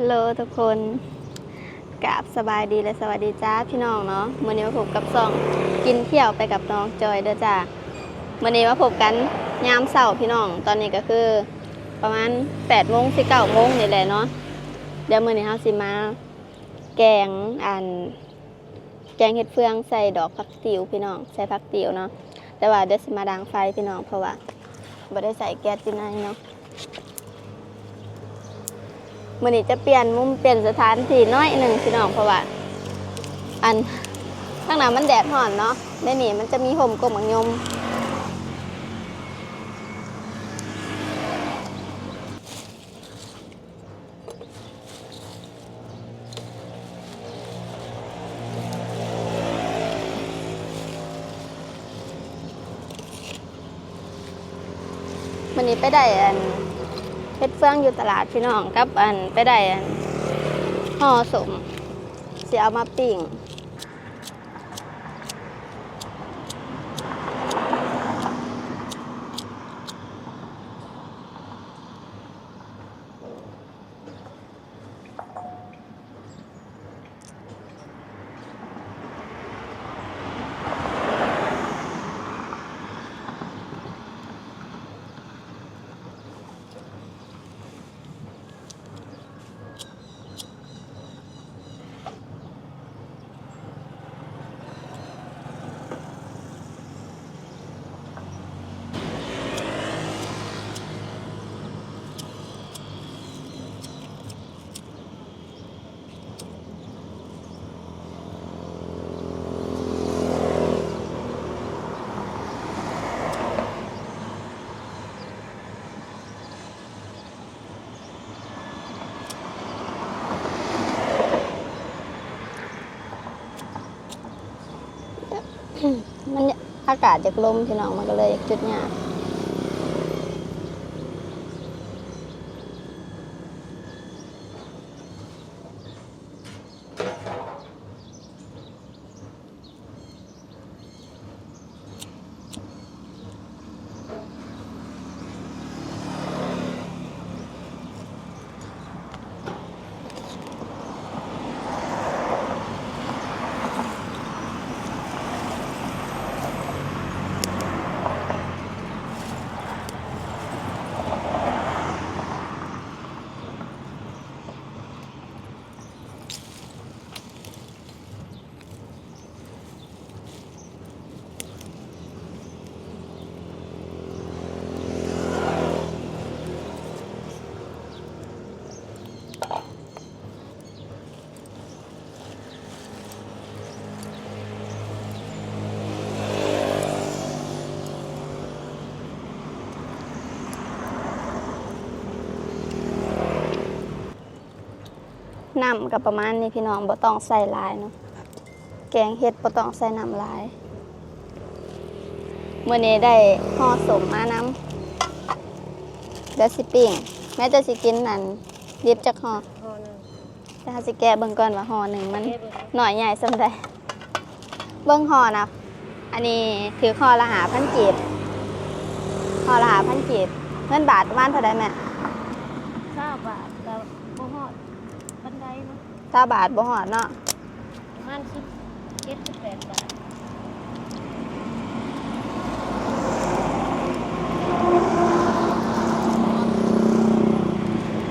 ฮัลโหลทุกคนกราบสบายดีและสวัสดีจ้าพี่น้องเนาะมื่อนี้มาพบกับซองกินเที่ยวไปกับน้องจอยเด้อจ้ามื่อนี้มาพบกันยามเสาร์พี่น้อง ตอนนี้ก็คือ ประมาณ8ปดโมงสิเก้าโมงนี่แหละเนาะเดี๋ยวมื่อนี้เราสิมา แกงอัน แกงเห็ดเฟืองใส่ดอกผักติ๋วพี่น้องใส่ผักติ๋วเนาะแต่ว่าเดี๋ยวสิมาดังไฟพี่น้องเพราะว่าบ่ได้ใส่แก๊สที่ไหนเนาะ มื่อนี้จะเปลี่ยนมุมเปลี่ยนสถานที่น้อยหนึ่งพี่น้องเพราะว่าอันข้างหน้ามันแดดห่อนเนาะในนี่มันจะมีห่มกลมอังยมวันนี้ไปได้อัน เพชรเฟืองอยู่ตลาดพี่น้องกับอันไปได้อันห่อสมเสียเอามาปิ่งมัน อากาศจากลมพี่น้องมันก็เลยจุดหยาย น้ำกับประมาณนี้พี่น้องบ่ต้องใส่หลายเนาะแกงเห็ดบ่ต้องใส่น้ำหลายเมื่อนี้ได้ห่อสมมาน้ำเดี๋ยวสิปิ้งแม่จะสิกินนั่นรีบจากห่อพอหนึ่งจะหาสิแกะเบิ่งก่อนว่าห่อหนึ่งมันเก็บไว้หน่อยใหญ่สำใดเบิ้งห่อนะอันนี้ถือห่อละหาพันกีบห่อละหาพันกีบเงินบาทประมาณเท่าไดแม่ ข้าวบาทกับบ่ฮอดบันไดเนาะถ้าบาทบ่หอดเนาะประมาณสิบเจ็ดสิบแปดบาท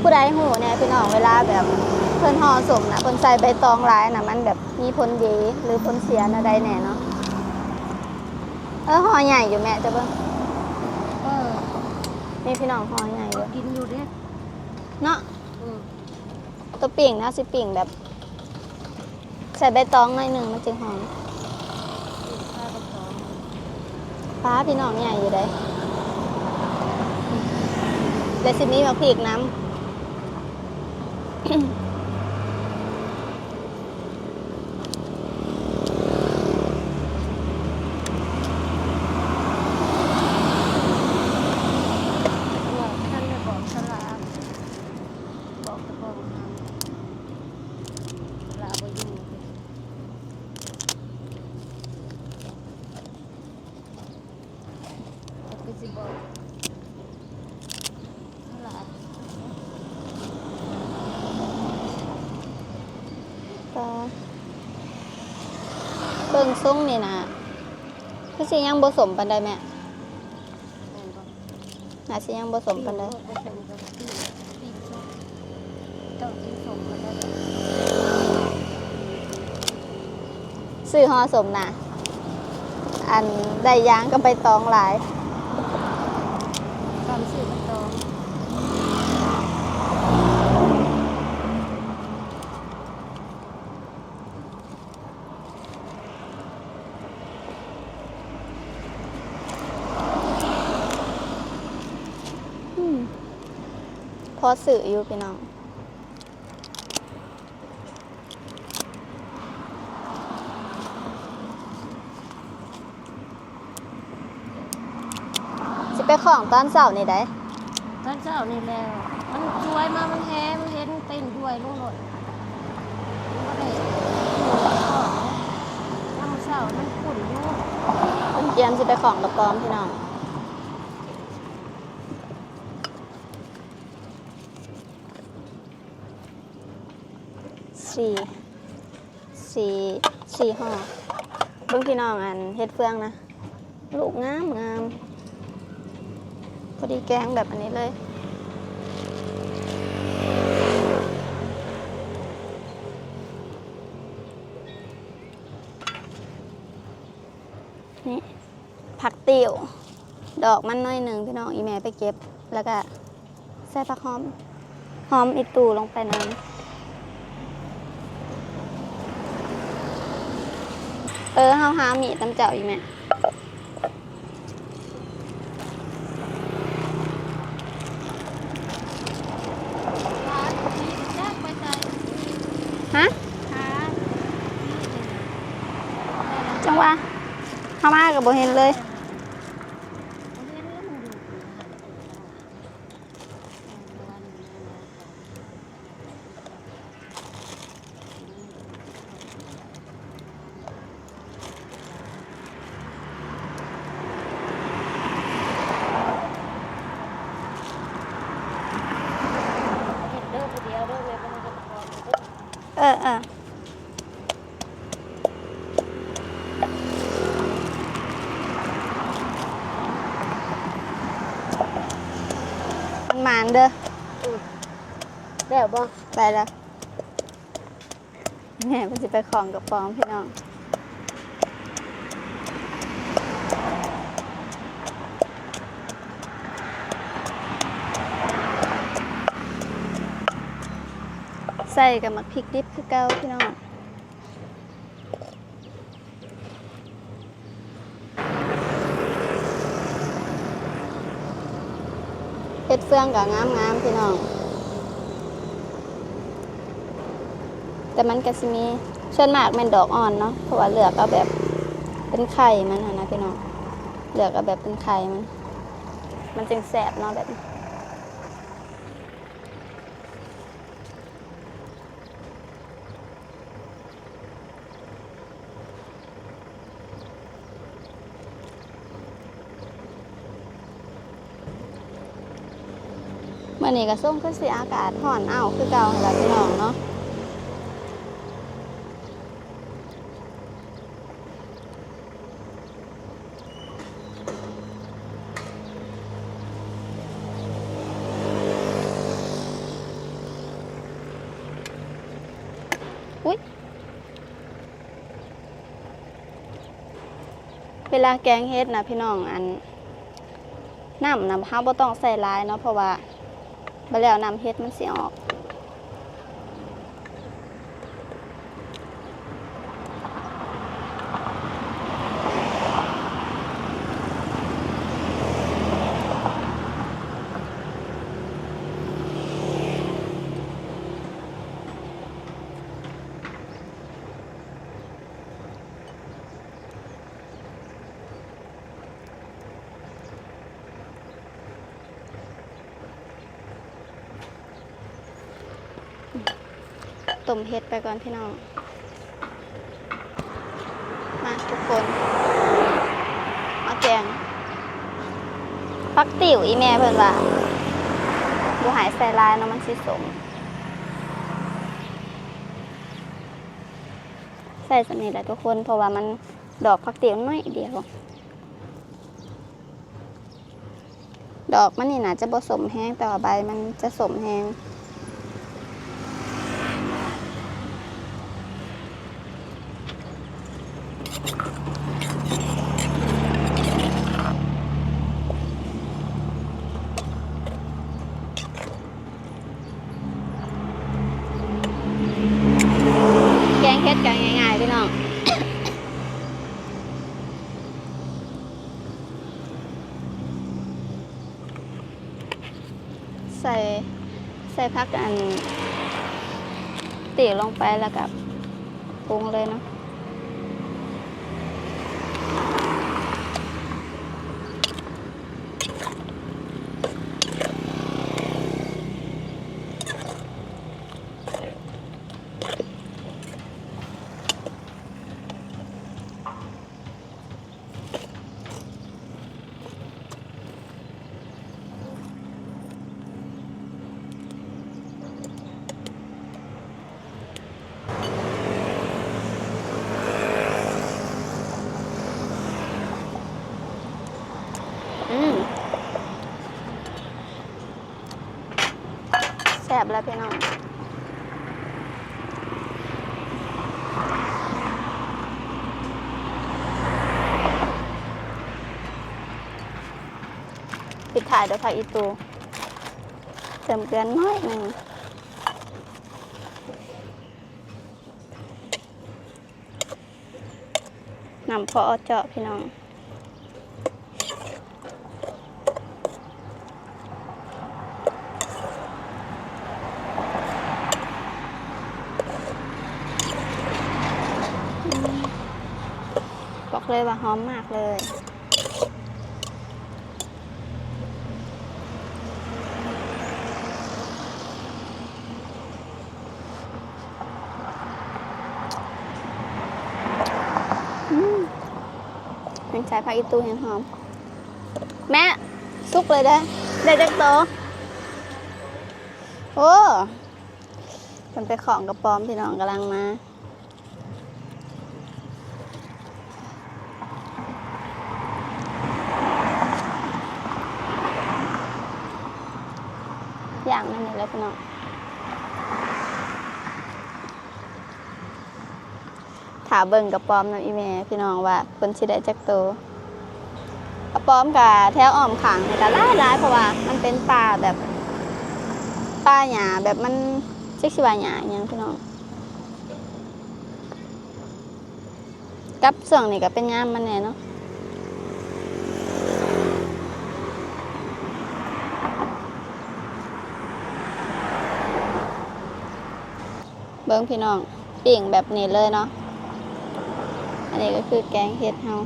ผู้ใดหูเนี่ยพี่น้องเวลาแบบเพิ่นห่อสมนะเพิ่นใส่ใบตองหลายนะมันแบบมีผลดีหรือผลเสียนะใดแน่เนาะเออห่อใหญ่อยู่แม่จะเบิ่งเออนี่พี่น้องห่อใหญ่อก็ยู่กินอยู่เด้เนาะอืม ตัวปิ่งนะสิปิ่งแบบ ใส่ใบตองหน่อยหนึ่งมันจึงหอมฟ้าพี่น้องใหญ่อยู่เลยเดซิมีมาพริกน้ำ ว่าท่านได้บอกสลากบอกตะบอกทางสลากบ่อยู่แล้วก็สิบอกสลาก บิ่งซุ้งนี่นะคือสิยังบ่สมปานใดแม่แม่นบ่น่าสิยังบ่สมปานใดบ่สมกับที่ที่ชอบต้องที่สมกันแล้ซื้อห่อสมนะอันได้ยางก็ไปตองหลาย ความสื่อมันตรง อืมพ อสื่ออยู่พี่น้องสิไปของตอนเสาร์นี่ได้ตอนเช้านี่แล้ว มันช่วยมามันแห้มันเห็นเต้นด้วยลูกหลดมันก็ได้อยู่ของน้ำเช้ามันขุ่นอยู่ คุณเกียมสิไปของกระปอมพี่น้อง สี่สี่สี่ห่อเบิ่งพี่น้องอันเฮ็ดเฟืองนะ ลูกงามงามพอดีแกงแบบอันนี้เลยนี่ผักติ๋วดอกมันน้อยหนึ่งพี่น้องอีแม่ไปเก็บ แล้วก็ใส่ผักหอม หอมอีตูลงไปน้ำ เออเฮาหามีดตำเจ้าอีกแม่ ร้านนี้แยกไปใจ ฮะ หา จังหวะเฮามากับบ่เห็นเลย เดินเดียวเดินเลยมันจะพอ เออเออมันหมาน เด้อแล้วบ่ไปแล้วแม่มันจะไปของกับปองพี่น้องใส่กับมักพริกดิบคือเก่าพี่น้อง เฮ็ดเฟืองกับงามงามพี่น้อง แต่มันก็สิมีส่วนมากแม่นดอกอ่อนเนาะเพราะว่าเลือกเอาแบบเป็นไข่มันนะพี่น้องเหลือกเอาแบบเป็นไข่มัน มันจึงแสบเนาะแบบ มื่อนี้ก็ส่งคือสิอากาศห่อนอ้าวคือเก่าหล่ะพี่น้องเนาะอุ๊ยเวลาแกงเฮ็ดนะพี่น้องอันน้ำน้ำข้าวบ่ต้องใส่หลายเนาะเพราะว่า บแล้วน้ำเฮ็ดมันสิออก มเฮ็ดไปก่อนพี่น้อง มาทุกคน มาแกงปักติ๋วอีแม่เพิ่นว่าบ่หายใส่ลายเนาะมันสิสมใส่ส่สนิทแหละทุกคน เพราะว่ามันดอกผักตียวน้อยเดียว ดอกมันนี่นะจะผสมแห้งแต่ว่าใบมันจะสมแห้ง แกงเฮ็ดกันง่ายๆพี่น้อง ใส่ใส่พักอันตีลงไปแล้วกับปรุงเลยเนาะอืมแซ่ บแล้วพี่น้องปิดถ่ายด้วยผักอีตูเติมเกลือน้อยหนึ่งนำพอเจาะพี่น้อง เลยว่าหอมมากเลยอืมยังใช้ผักอีตูเห็นหอม แม่สุกเลยได้อได้จักโต โอ้มันไปของกระป๋อมพี่น้องกำลังมาางนั้นนี่แหละพี่น้องถาเบิ่งกระป๋อมนะอีแม่พี่น้องว่าเพิ่นสิได้จักโตวกระปอมกับแถวอ้อมขางนี่ก็หลายหลายเพราะว่ามันเป็นป่าแบบป่าหญ้าแบบมันจิกสิว่าหญ้าอหยังพี่น้องกับส่วนนี้ก็เป็นยามมันแน่เนาะ บิ้งพี่น้องปิ่งแบบนี้เลยเนาะอันนี้ก็คือแกงเห็ดเฮา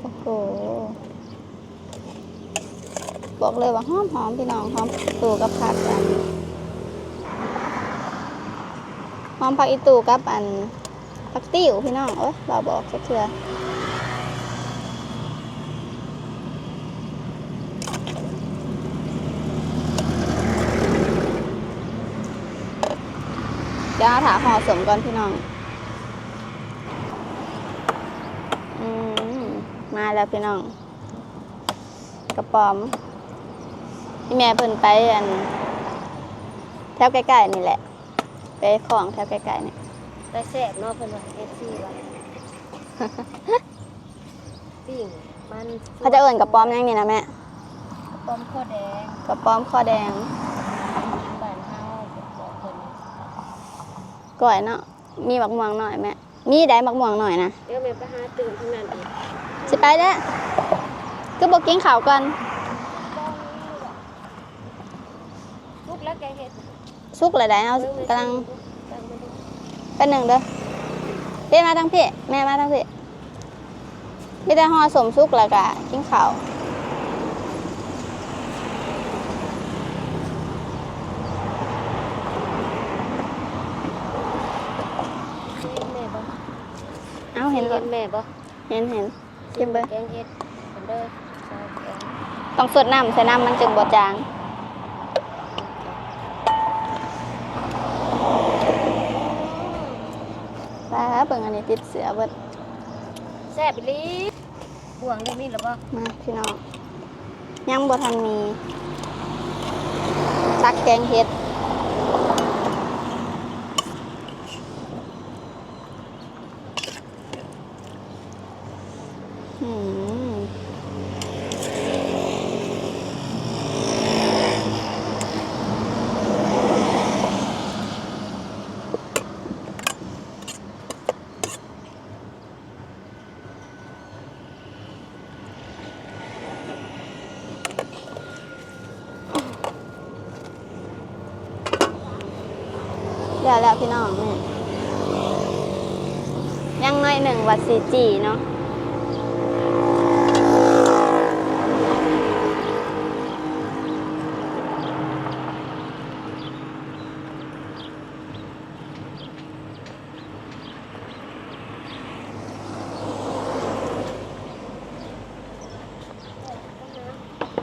โอ้โหบอกเลยว่าหอมหอมพี่น้องหอมตูกับผักกันหอมผักอีตูกับอันผักติ๋วพี่น้องโอ้ยเราบอกแค่เถื่อ ดี๋ยวเอาถาห่อสมก่อนพี่น้องอืมมาแล้วพี่น้อง กระป๋อมที่แม่เพิ่นไปอัน แถวใกล้ๆนี่แหละ ไปของแถวใกล้ๆนี่แต่แซ่บเนาะเพิ่นว่า FC ว่าปิ้งมันเขาจะเอิ่นกระป๋อมยังนี่นะแม่กระป๋อมข้าวแดง กระป๋อมคอแดง บ้านเฮาบอกเพิ่น ก่อยเนาะมีบักม่วงหน่อยแม่มีได้บักม่วงหน่อยนะเดี๋ยวแม่ไปหาตื่นทั้งนั้นอีกสิไปแล้วก็บอกกินข้าวก่อนลูกแล้วแกเฮ็ดสุกเลยได้เอาบิ่แม่กำลังตั้งมาดูเป็นหนึ่งเด้อพี่มาทั้งพี่แม่มาทั้งพี่พี่ได้ห่อสมสุกแล้วก็กินข้าว เอาเห็นรเห็ถนแม่บ่เห็นเห็นเก็บเบิ่งแกงเฮ็ดเพิ่นเด้อใส่แกงต้องสดน้ำใส่น้ำมันจึงบ่จางปาเบิ่งอันนี้ติดเสือเบิดแซ่บอีหลีบ่วงได้มีหรือบ่มาพี่น้องยังบ่ทันมีซักแกงเห็ด แล้วแล้วพี่น้องนี่ยังน้อยหนึ่งวัดซีจีเนาะ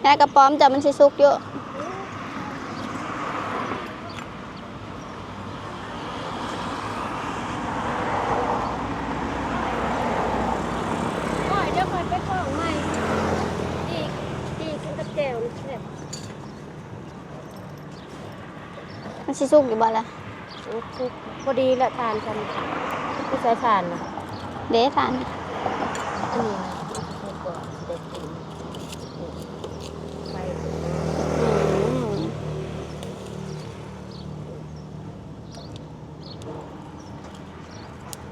แม่กระป๋อมจะมันสิสุกอยู่โอ้ยเดี๋ยวค่อยไปของใหม่อีกอีกกับแก้วนี่แซ่บมันสิสุกอยู่บ่ล่ะสุกสุกพอดีละทานกันไม่ใช่ทานนะเด้ทานอันนี้นะสุกก่อนสิได้กินไป อืม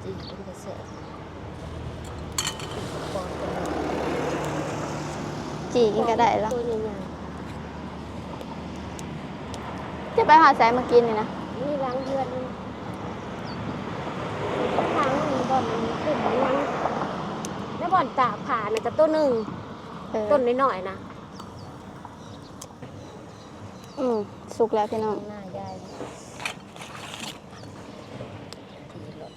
จีเป็นกระแสก่อนจะ จีกินก็ได้แล้วตัวใหญ่จะไปหาสายมากินนี่นะๆนี่ล้างเดือนนี่ทางนี้บ่อนมันขึ้นมันยังแล้วบ่อนตากผ่าน่ะจะต้นหนึ่งเออต้นน้อยๆนะอืมสุกแล้วพี่น้องหน้ายายทีรถ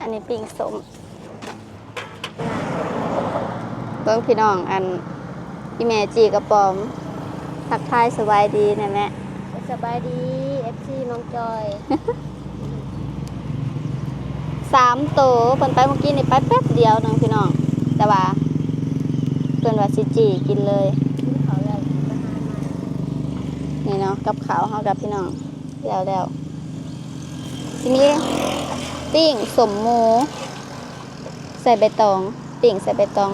อันนี้ปิ้งสม เบิ้งพี่น้องอันพี่แม่จีกระป๋อมทักทายสบายดีนะแม่สบายดี FC น้องจอยสามโตเพิ่นไปเมื่อกี้นี่ไปแป๊บเดียวหนึงพี่น้องแต่ว่าเพิ่นว่าสิจีกินเลยกินเขาแล้วกินอาหารมานี่เนาะกับข้าวเฮากับพี่น้องแล้วแล้วทีนี้ปิ้งสมหมูใส่ใบตอง ปิ้งใส่ใบตอง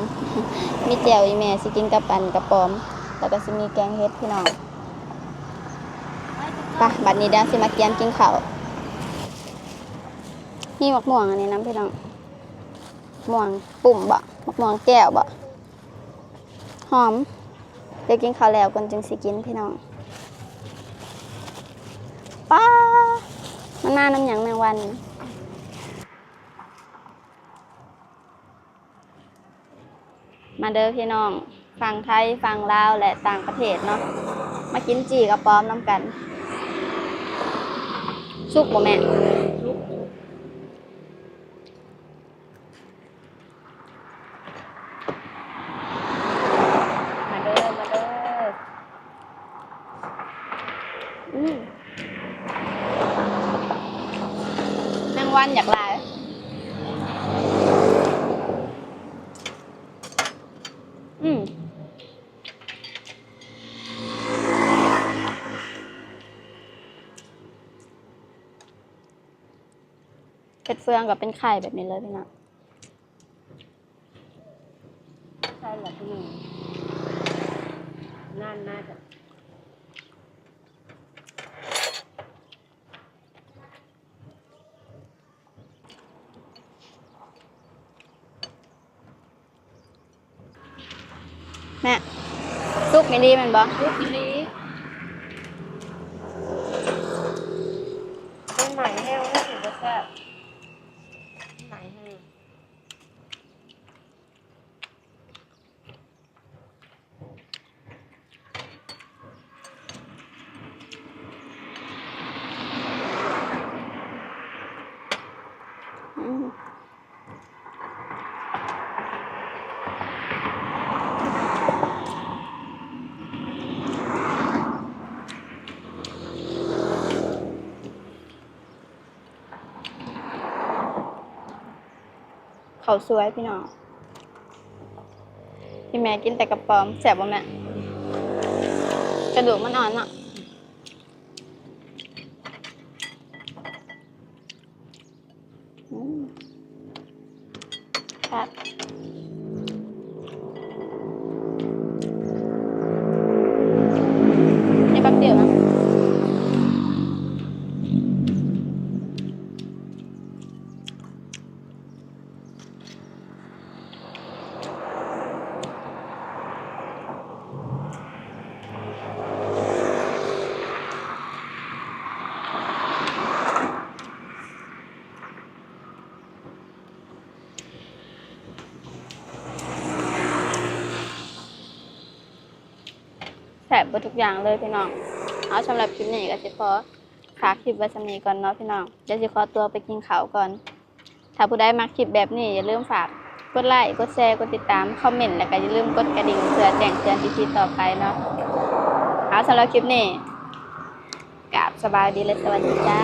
มีแจ่วอีแม่สิกินกับอันกระป๋อม แล้วก็สิมีแกงเฮ็ดพี่น้องปะบัดนี้เดี๋ยวสิมาเกียมกินข้าวมีมะม่วงอันนี้น้ำพี่น้องมะม่วงปุ่มบ่มะม่วงแก้วบ่หอมเดี๋ยวกินข้าวแล้วก่อนจึงสิกินพี่น้องป้ามันมาน้ำหยังแมงวัน มาเด้อพี่น้องฟังไทยฟังลาวและต่างประเทศเนาะมากินจีกับป้อมน้ำกัน สุกบ่แม่มาเด้อมาเด้อแมงวันอยากลาย อืม เป็ดเฟืองกับเป็นไข่แบบนี้เลยพี่น้องใช่เหรอพี่นั่นน่าจะแม่ซุกนี่ดีแมันบ่ลุกลีเป็นใหม่แห้งให้ถึงจะแซ่บ เขาสวยพี่น้องพี่แม่กินแต่กระป๋อมแสบบ่แม่กระดูกมันอ่อนเนาะอืมครับนี่แป๊บเดียวนะ แสบหมดทุกอย่างเลยพี่น้อง เอาสำหรับคลิปนี้ก็สิขอฝากคลิปไว้สำนีก่อนเนาะพี่น้องเดี๋ยวสิขอตัวไปกินข้าวก่อน ถ้าผู้ใดมักคลิปแบบนี้อย่าลืมฝากกดไลค์กดแชร์กดติดตามคอมเมนต์แล้วก็อย่าลืมกดกระดิ่งเพื่อแจ้งเตือนทีทีต่อไปเนาะเอาสำหรับคลิปนี้กราบสบายดีและสวัสดีจ้า